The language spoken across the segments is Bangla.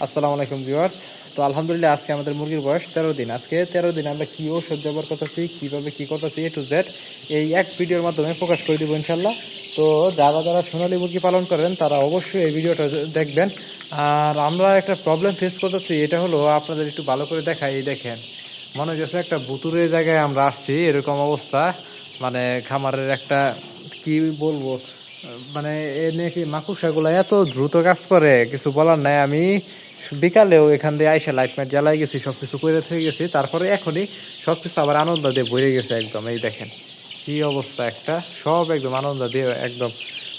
আসসালামু আলাইকুম ভিউয়ার্স। তো আলহামদুলিল্লাহ আজকে আমাদের মুরগির বয়স তেরো দিন। আজকে তেরো দিন আমরা কী ওষুধ ব্যবহার করতেছি, কীভাবে কী করতেছি এ টু জেড এই এক ভিডিওর মাধ্যমে প্রকাশ করে দেবো ইনশাল্লাহ তো যারা যারা সোনালী মুরগি পালন করেন, তারা অবশ্যই এই ভিডিওটা দেখবেন। আর আমরা একটা প্রবলেম ফেস করতেছি, এটা হলো আপনাদের একটু ভালো করে দেখাই, এই দেখেন। মনে হচ্ছে একটা বুতুরের জায়গায় আমরা আসছি, এরকম অবস্থা। মানে খামারের একটা, কি বলব? মানে এ নাকি মাকুসাগুলো এত দ্রুত কাজ করে? কিছু বলার নাই। আমি বিকালেও এখান দিয়ে আইসা লাইট মাইট জ্বালাই গেছি সব কিছু করে থয়ে গেছি। তারপরে এখনই সব কিছু আবার আনন্দ দিয়ে ভরে গেছে একদম। এই দেখেন, কি অবস্থা একটা। সব একদম আনন্দ দিয়ে একদম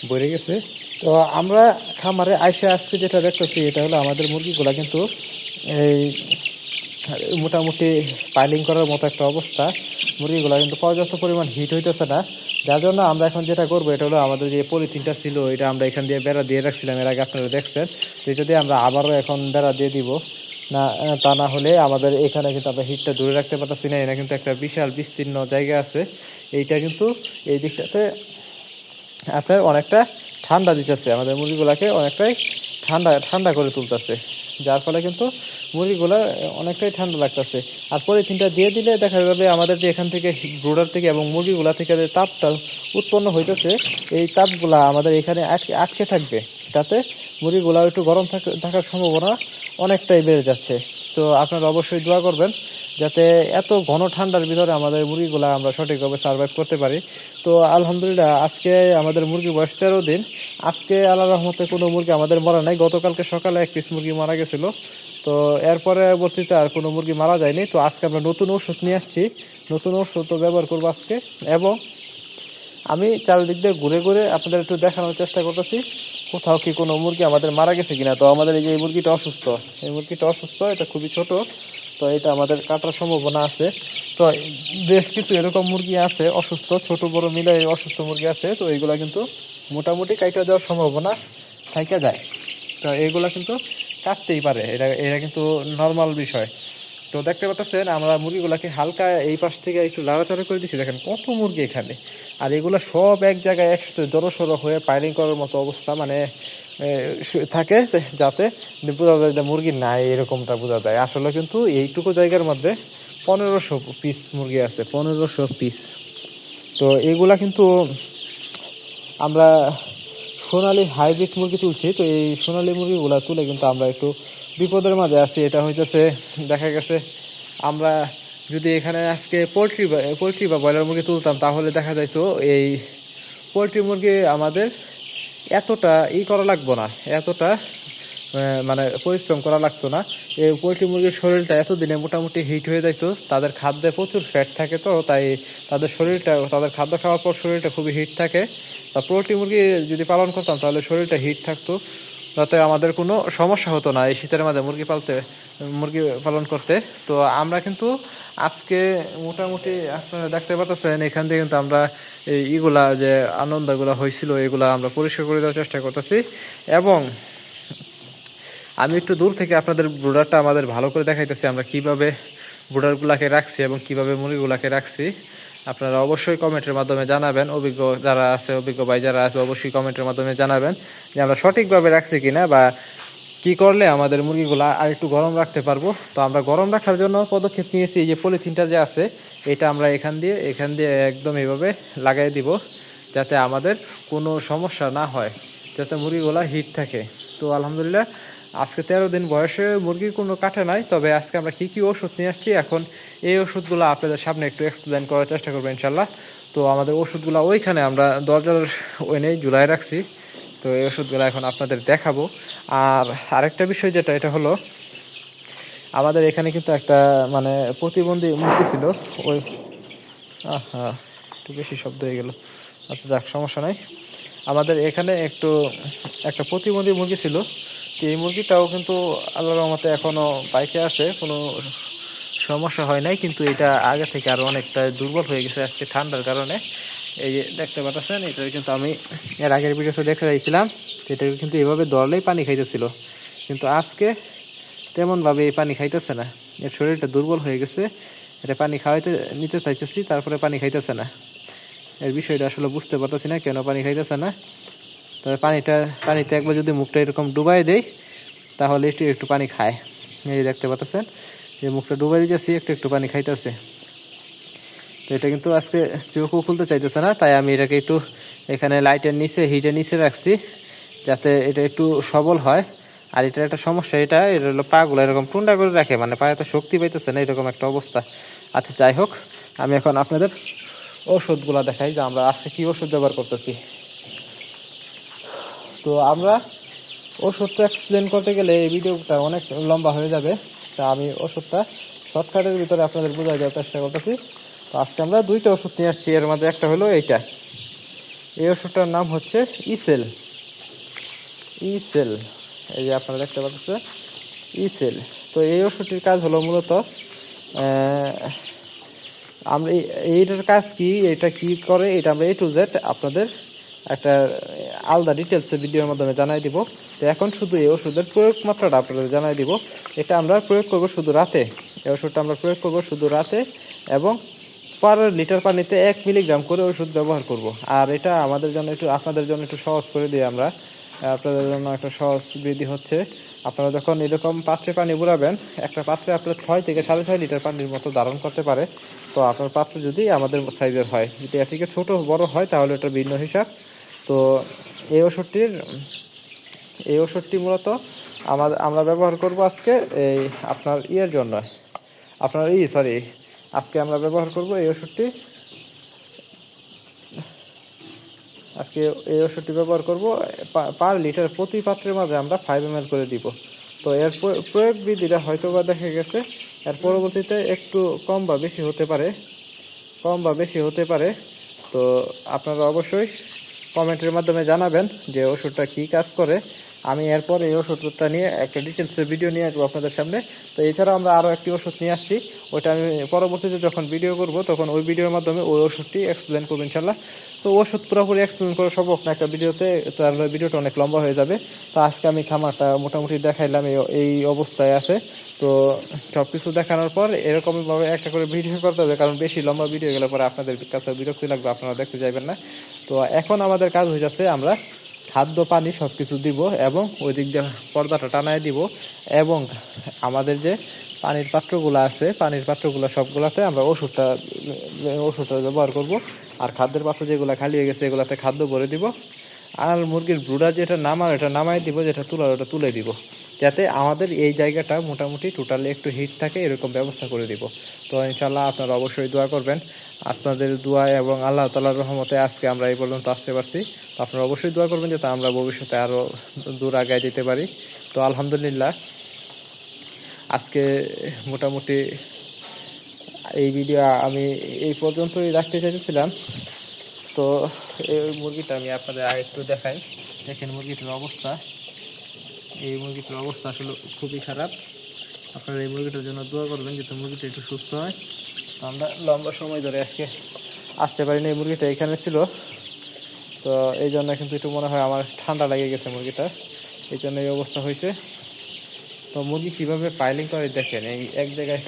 ভরে গেছে। তো আমরা খামারে আইসা আজকে যেটা দেখতেছি, এটা হলো আমাদের মুরগিগুলা কিন্তু এই মোটামুটি পাইলিং করার মতো একটা অবস্থা। মুরগিগুলো কিন্তু পর্যাপ্ত পরিমাণ হিট হইতেছে না। যার জন্য আমরা এখন যেটা করব, এটা হলো আমাদের যে পলিথিনটা ছিল এটা আমরা এখান দিয়ে বেড়া দিয়ে রাখছিলাম। এর আগে আপনারা দেখছেন। তো এটা দিয়ে আমরা আবারও এখন বেড়া দিয়ে দিব। না, তা না হলে আমাদের এখানে কিন্তু আমরা হিটটা দূরে রাখতে পারতেছি না। এটা কিন্তু একটা বিশাল বিস্তীর্ণ জায়গা আছে। এইটা কিন্তু এই দিকটাতে আপনার অনেকটা ঠান্ডা দিতেছে। আমাদের মুরগিগুলাকে অনেকটাই ঠান্ডা ঠান্ডা করে তুলতেছে। যার ফলে কিন্তু মুরগিগুলা অনেকটাই ঠান্ডা লাগতেছে। আর পলিথিনটা দিয়ে দিলে দেখা যাবে আমাদের যে এখান থেকে ব্রোডার থেকে এবং মুরগিগুলা থেকে যে তাপটা উৎপন্ন হইতেছে, এই তাপগুলা আমাদের এখানে আটকে আটকে থাকবে। তাতে মুরগিগুলা একটু গরম থাক- থাকার সম্ভাবনা অনেকটাই বেড়ে যাচ্ছে। তো আপনারা অবশ্যই দোয়া করবেন যাতে এত ঘন ঠান্ডার ভিতরে আমাদের মুরগিগুলা আমরা সঠিকভাবে সার্ভাইভ করতে পারি। তো আলহামদুলিল্লাহ, আজকে আমাদের মুরগি বয়স তেরো দিন। আজকে আল্লাহ রহমতে কোনো মুরগি আমাদের মরা নাই। গতকালকে সকালে এক পিস মুরগি মারা গেছিল। তো এর পরবর্তীতে আর কোনো মুরগি মারা যায়নি। তো আজকে আমরা নতুন ওষুধ নিয়ে আসছি। নতুন ওষুধ ব্যবহার করব আজকে। এবং আমি চারিদিক দিয়ে ঘুরে ঘুরে আপনাদের একটু দেখানোর চেষ্টা করতেছি, কোথাও কি কোনো মুরগি আমাদের মারা গেছে কিনা? তো আমাদের এই যে এই মুরগিটা অসুস্থ, এই মুরগিটা অসুস্থ, এটা খুবই ছোট, তো এটা আমাদের কাটার সম্ভাবনা আছে। তো বেশ কিছু এরকম মুরগি আছে, অসুস্থ, ছোট, বড় মিলে অসুস্থ মুরগি আছে, তো এইগুলা কিন্তু মোটামুটি কাইটা যাওয়ার সম্ভাবনা থাইকা যায়। তো এইগুলা কিন্তু কাটতেই পারে, এটা এটা কিন্তু নর্মাল বিষয়। তো দেখতে পাচ্ছেন, আমরা মুরগিগুলাকে হালকা এই পাশ থেকে একটু লাড়াচাড়া করে দিচ্ছি দেখেন কত মুরগি এখানে। আর এগুলো সব এক জায়গায় একসাথে জড়সড়ো হয়ে পাইলিং করার মতো অবস্থা মানে থাকে, যাতে বোঝা যায় যে মুরগি নাই, এরকমটা বোঝা যায়। আসলে কিন্তু এইটুকু জায়গার মধ্যে পনেরোশো পিস মুরগি আছে, পনেরোশো পিস তো এগুলা কিন্তু আমরা সোনালি হাইব্রিড মুরগি তুলছি, তো এই সোনালি মুরগিগুলা তুলে কিন্তু আমরা একটু বিপদের মাঝে আছি। এটা হইতেছে, দেখা গেছে, আমরা যদি এখানে আজকে পোলট্রি বা পোলট্রি বা ব্রয়লার মুরগি তুলতাম, তাহলে দেখা যাইতো এই পোলট্রি মুরগি আমাদের এতটা ই করা লাগতো না, এতটা মানে পরিশ্রম করা লাগতো না। এই পোলট্রি মুরগির শরীরটা এতদিনে মোটামুটি হিট হয়ে যাইতো, তাদের খাদ্যে প্রচুর ফ্যাট থাকে তো, তাই তাদের শরীরটা, তাদের খাদ্য খাওয়ার পর শরীরটা খুবই হিট থাকে। তা পোলট্রি মুরগি যদি পালন করতাম, তাহলে শরীরটা হিট থাকতো। যাতে আমাদের কোনো সমস্যা হতো না এই শীতের মাঝে মুরগি পালতে, মুরগি পালন করতে। তো আমরা কিন্তু আজকে মোটামুটি আপনারা দেখতে পাচ্ছেন এখান থেকে কিন্তু আমরা এই ইগুলা যে আনন্দগুলা হয়েছিল, এগুলা আমরা পরিষ্কার করে দেওয়ার চেষ্টা করতেছি। এবং আমি একটু দূর থেকে আপনাদের ব্রুডারটা আমাদের ভালো করে দেখাইতেছি, আমরা কীভাবে ব্রুডারগুলাকে রাখছি এবং কীভাবে মুরগিগুলাকে রাখছি। আপনারা অবশ্যই কমেন্টের মাধ্যমে জানাবেন। অভিজ্ঞ যারা আছে, অভিজ্ঞ ভাই যারা আছে, অবশ্যই কমেন্টের মাধ্যমে জানাবেন যে আমরা সঠিকভাবে রাখছি কিনা বা কি করলে আমাদের মুরগিগুলা আর একটু গরম রাখতে পারব। তো আমরা গরম রাখার জন্য পদক্ষেপ নিয়েছি এই যে পলিথিনটা যে আছে, এটা আমরা এখান দিয়ে এখান দিয়ে একদম এইভাবে লাগাই দিব যাতে আমাদের কোনো সমস্যা না হয়, যাতে মুরগিগুলা হিট থাকে। তো আলহামদুলিল্লাহ আজকে তেরো দিন বয়সে মুরগির কোনো কাটে নাই, তবে আজকে আমরা কী কী ওষুধ নিয়ে আসছি এখন এই ওষুধগুলো আপনাদের সামনে একটু এক্সপ্লেন করার চেষ্টা করব ইনশাল্লাহ তো আমাদের ওষুধগুলো ওইখানে আমরা দরজার ওইনে জুলাই রাখছি, তো এই ওষুধগুলো এখন আপনাদের দেখাবো। আর আরেকটা বিষয় যেটা, এটা হলো আমাদের এখানে কিন্তু একটা মানে প্রতিবন্ধী মুরগি ছিল, ওই একটু বেশি শব্দ হয়ে গেল। আচ্ছা যাক, সমস্যা নাই। আমাদের এখানে একটু একটা প্রতিবন্ধী মুরগি ছিল তো এই মুরগিটাও কিন্তু আল্লাহর রহমতে এখনও বাইচে আছে, কোনো সমস্যা হয় নাই, কিন্তু এটা আগে থেকে আরও অনেকটা দুর্বল হয়ে গেছে আজকে ঠান্ডার কারণে। এই যে দেখতে পাচ্ছেন এটা কিন্তু আমি এর আগের ভিডিওতে দেখে যাইছিলাম এটা কিন্তু এভাবে দরলেই পানি খাইতেছিল। কিন্তু আজকে তেমনভাবে এই পানি খাইতেছে না। এর শরীরটা দুর্বল হয়ে গেছে, এটা পানি খাওয়াইতে, নিতে চাইতেছি, তারপরে পানি খাইতেছে না। এর বিষয়টা আসলে বুঝতে পারতেছি না, কেন পানি খাইতেছে না। তবে পানিটা, পানিতে একবার যদি মুখটা এরকম ডুবাই দেই, তাহলে একটু একটু পানি খায়। এই দেখতে পাচ্ছেন, যে মুখটা ডুবাই দিয়েছি একটু একটু পানি খাইতেছে। তো এটা কিন্তু আজকে চোখও খুলতে চাইতেছে না, তাই আমি এটাকে একটু এখানে লাইটের নিচে, হিটের নিচে রাখছি, যাতে এটা একটু সবল হয়। আর এটার একটা সমস্যা এটা এটা হলো পাগুলো এরকম টুন্ডা করে রাখে মানে পায়ে তো শক্তি পাইতেছে না, এরকম একটা অবস্থা। আচ্ছা যাই হোক, আমি এখন আপনাদের ওষুধগুলো দেখাই, যে আমরা আজকে কী ওষুধ ব্যবহার করতেছি। তো আমরা ওষুধটা এক্সপ্লেন করতে গেলে এই ভিডিওটা অনেক লম্বা হয়ে যাবে। তা আমি ওষুধটা শর্টকাটের ভিতরে আপনাদের বোঝাই দেওয়ার চেষ্টা করতেছি। তো আজকে আমরা দুইটা ওষুধ নিয়ে আসছি। এর মধ্যে একটা হলো এইটা। এই ওষুধটার নাম হচ্ছে ইসেল ইসেল এই যে আপনারা দেখতে পাচ্ছেন ইসেল তো এই ওষুধটির কাজ হলো মূলত আমরা এই- এইটার কাজ কি, এটা কি করে, এটা আমরা এ টু জেড আপনাদের একটা আলাদা ডিটেলসে ভিডিওর মাধ্যমে জানাই দিব। তো এখন শুধু এই ওষুধের প্রয়োগ মাত্রাটা আপনাদের জানাই দিব। এটা আমরা প্রয়োগ করব শুধু রাতে। এই ওষুধটা আমরা প্রয়োগ করব শুধু রাতে এবং পার লিটার পানিতে এক মিলিগ্রাম করে ওষুধ ব্যবহার করব। আর এটা আমাদের জন্য একটু, আপনাদের জন্য একটু সহজ করে দিই আমরা। আপনাদের জন্য একটা সহজ বৃদ্ধি হচ্ছে, আপনারা যখন এরকম পাত্রে পানি বুড়াবেন, একটা পাত্রে আপনার ছয় থেকে সাড়ে ছয় লিটার পানির মতো ধারণ করতে পারে। তো আপনার পাত্র যদি আমাদের সাইজের হয়, যদি এর থেকে ছোট বড় হয়, তাহলে এটা ভিন্ন হিসাব। তো এই ওষুধটির, এই ওষুধটি মূলত আমাদের আমরা ব্যবহার করব আজকে এই আপনার ইয়ের জন্য। আপনার ই সরি আজকে আমরা ব্যবহার করব এই ওষুধটি। আজকে এই ওষুধটি ব্যবহার করব পার লিটার প্রতি পাত্রের মাঝে আমরা ফাইভ এম করে দিব। তো এর প্রয়োগ বিধিটা হয়তো বা দেখা গেছে, এর পরবর্তীতে একটু কম বা বেশি হতে পারে, কম বা বেশি হতে পারে। তো আপনারা অবশ্যই কমেন্টের মাধ্যমে জানাবেন যে ওষুধটা কী কাজ করে। আমি এরপর এই ওষুধটা নিয়ে একটা ডিটেলসের ভিডিও নিয়ে আসব আপনাদের সামনে। তো এছাড়াও আমরা আরও একটি ওষুধ নিয়ে আসছি। ওইটা আমি পরবর্তীতে যখন ভিডিও করব, তখন ওই ভিডিওর মাধ্যমে ওই ওষুধটি এক্সপ্লেন করব ইনশাল্লাহ তো ওষুধ পুরোপুরি এক্সপ্লেন করা সম্ভব না। একটা ভিডিওতে তাহলে ভিডিওটা অনেক লম্বা হয়ে যাবে। তো আজকে আমি খামারটা মোটামুটি দেখাইলাম, এই অবস্থায় আছে। তো সব কিছু দেখানোর পর এরকমভাবে একটা করে ভিডিও করতে হবে, কারণ বেশি লম্বা ভিডিও গেলে পরে আপনাদের কাছে বিরক্তি লাগবে, আপনারা দেখতে যাইবেন না। তো এখন আমাদের কাজ হয়ে যাচ্ছে আমরা খাদ্য, পানি সব কিছু দিব এবং ওই দিক দিয়ে পর্দাটা টানায় দিব এবং আমাদের যে পানির পাত্রগুলো আছে, পানির পাত্রগুলো সবগুলোতে আমরা ওষুধটা ওষুধটা ব্যবহার করব। আর খাদ্যের পাত্র যেগুলো খালি হয়ে গেছে, এগুলাতে খাদ্য ভরে দিব। আর মুরগির ব্রুডার যেটা নামার এটা নামাই দিব, যেটা তুলার ওটা তুলে দিব। যাতে আমাদের এই জায়গাটা মোটামুটি টোটালি একটু হিট থাকে, এরকম ব্যবস্থা করে দিব। তো ইনশাল্লাহ আপনারা অবশ্যই দোয়া করবেন। আপনাদের দোয়া এবং আল্লাহ তালার রহমতে আজকে আমরা এই পর্যন্ত আসতে পারছি। তো আপনারা অবশ্যই দোয়া করবেন যাতে আমরা ভবিষ্যতে আরও দূর আগায় যেতে পারি। তো আলহামদুলিল্লাহ, আজকে মোটামুটি এই ভিডিও আমি এই পর্যন্তই রাখতে চাইতেছিলাম। তো এই মুরগিটা আমি আপনাদের আর একটু দেখাই। দেখেন মুরগিটার অবস্থা। এই মুরগিটার অবস্থা আসলে খুবই খারাপ। আপনারা এই মুরগিটার জন্য দোয়া করবেন যাতে মুরগিটা একটু সুস্থ হয়। আমরা লম্বা সময় ধরে আজকে আসতে পারিনি এই মুরগিটা এখানে ছিল। তো এই জন্য কিন্তু একটু মনে হয় আমার ঠান্ডা লেগে গেছে মুরগিটা। এই জন্য এই অবস্থা হয়েছে। তো মুরগি কীভাবে পাইলিং করে দেখেন, এই এক জায়গায়,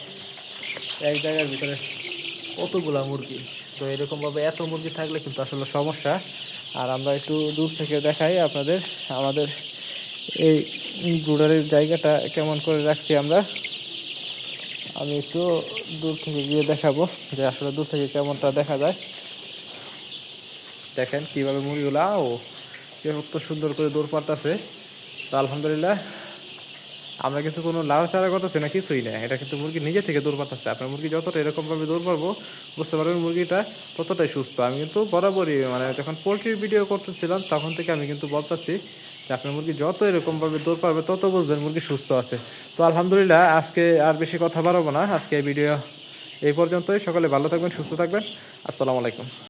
এক জায়গার ভিতরে কতগুলা মুরগি। তো এরকমভাবে এত মুরগি থাকলে কিন্তু আসলে সমস্যা। আর আমরা একটু দূর থেকে দেখাই আপনাদের, আমাদের এই ব্রুডারের জায়গাটা কেমন করে রাখছি আমরা। আমি একটু দূর থেকে গিয়ে দেখাবো যে আসলে দূর থেকে কেমনটা দেখা যায়। দেখেন কীভাবে মুরগিগুলো, ও কত সুন্দর করে দৌড় পারতেছে। তো আলহামদুলিল্লাহ, আমরা কিন্তু কোনো লাড়াচাড়া করতেছি না, কিছুই না। এটা কিন্তু মুরগি নিজে থেকে দৌড় পারতেছে। আপনার মুরগি যতটা এরকমভাবে দৌড় পারব, বুঝতে পারবেন মুরগিটা ততটাই সুস্থ। আমি কিন্তু বরাবরই মানে যখন পোলট্রির ভিডিও করতেছিলাম, তখন থেকে আমি কিন্তু বলতেছি যে আপনার মুরগি যত এরকমভাবে দৌড় পারবে, তত বুঝবেন মুরগি সুস্থ আছে। তো আলহামদুলিল্লাহ, আজকে আর বেশি কথা বাড়াবো না। আজকে এই ভিডিও এই পর্যন্তই। সকলে ভালো থাকবেন, সুস্থ থাকবেন। আসসালামু আলাইকুম।